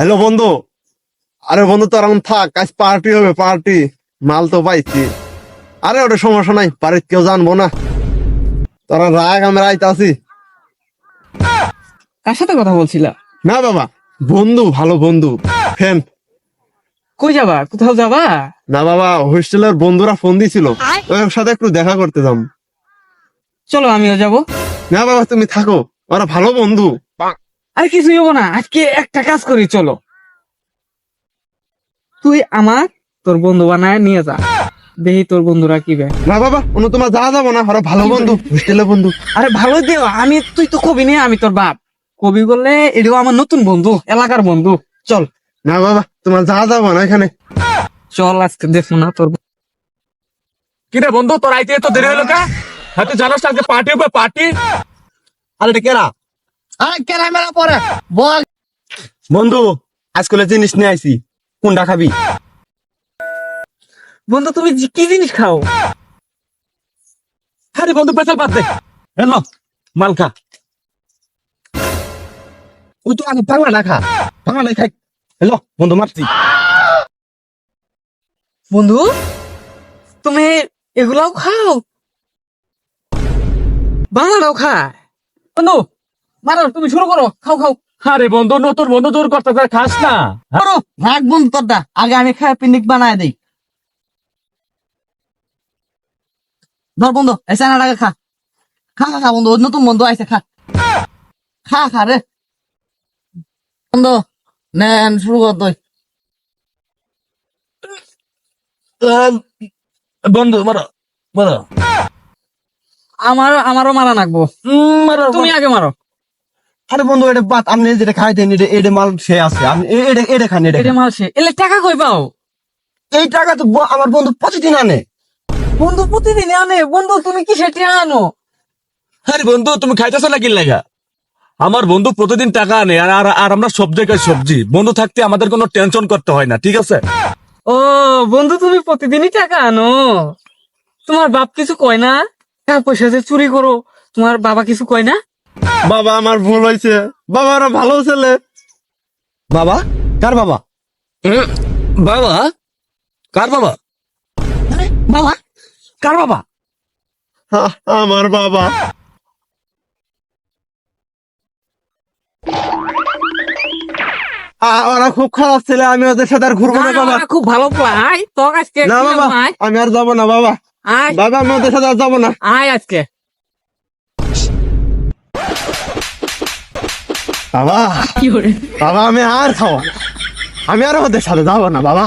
Hello বন্ধু। আরে বন্ধু তো এখন থাক আজ পার্টি হবে পার্টি মাল তো পাইছি। আরে ওটা সমস্যা নাই বাড়িতে কেউ জানব না। তোরা রাগ আমি রাইতে আছি কার সাথে কথা বলছিলা? না বাবা বন্ধু ভালো বন্ধু ফ্রেন্ড কই যাবা? কোথাও যাবা? না বাবা হোস্টেলের বন্ধুরা ফোন দিছিল। ওর সাথে একটু দেখা করতে যাম। চলো আমিও যাব। না বাবা তুমি থাকো। ওরা ভালো বন্ধু। আরে কিছুই হব না আজকে একটা কাজ করি চলো। তুই আমার তোর বন্ধু বানায় নিয়ে যা। দেখি তোর বন্ধুরা কি বে না বাবা অন্য তোমার যাওয়া যাব না ওরা ভালো বন্ধু হোস্টেলের বন্ধু। আরে ভালো দেও আমি তুই তো কবি নেই আমি তোর বাপ। কবি বললে এটাও আমার নতুন বন্ধু এলাকার বন্ধু। চল। না বাবা তোমার যাওয়া যাব না এখানে। চল আজকে দেখো না তোর কিরে বন্ধু তোর আইতে তো দেরি হলো কা? হ্যাঁ তুই জানোস আজকে পার্টি হবে পার্টি আরে এটা কেরা? আরে ক্যামেরা পরে। বল। বন্ধু আজকাল জিনিস নিয়ে আইছি। কোনটা খাবি? বন্ধু তুমি কি জিনিস খাও? আরে বন্ধু পেছাল বাদ দে। এলো মাল খা। ওই তো আগে বাংলা না খা। বাংলা খাই। হ্যালো বন্ধু মারছি। বন্ধু তুমি এগুলাও খাও? বাংলাটাও খায় বন্ধু মারো তুমি শুরু করো খাও খাও। আরে বন্ধু নতুন বন্ধু দূর করতে খাস না। করো বন্ধু তোরটা আগে আমি খাই পিকনিক বানায় দেই। ধর বন্ধু এসে না আগে খা খা খা, বন্ধু নতুন বন্ধু আইসে খা। খা খা রে। বন্ধু নেন শুরু কর তুই। বন্ধু মারো মারো। আমার আমারও মারা নাকবো মারো তুমি আগে মারো। আরে বন্ধু এটা বাত আপনি যেটা খাইতেন এটা এটা মাল সে আছে। আপনি এটা এটা খান এটা এটা খান। মারছে এলে টাকা কই পাও? এই টাকা তো আমার বন্ধু প্রতিদিন আনে। বন্ধু প্রতিদিন আনে। বন্ধু তুমি কি সেটি আনো? আরে বন্ধু তুমি খাইতেছো না লাগা? আমার বন্ধু প্রতিদিন টাকা আনে আর আর- আর আমরা সব জায়গায় সবজি। বন্ধু থাকতে আমাদের কোনো টেনশন করতে হয় না ঠিক আছে? ও বন্ধু তুমি প্রতিদিনই টাকা আনো। তোমার বাপ কিছু কয় না? টাকা পয়সা যে চুরি করো তোমার বাবা কিছু কয় না? বাবা আমার ভুল হয়েছে। বাবা ওরা ভালো ছেলে। বাবা কার বাবা? বাবা কার বাবা? বাবা কার বাবা? আমার বাবা। ওরা খুব খারাপ ছেলে আমি ওদের সাথে আর ঘুরবো না বাবা। খুব ভালো প্লাই তো আজকে না বাবা আমি আর যাব না বাবা। বাবা আমি ওদের সাথে আর যাব না। আয় আজকে। বাবা। বাবা আমি আর খাওয়া আমি আর ওদের সাথে যাব না বাবা।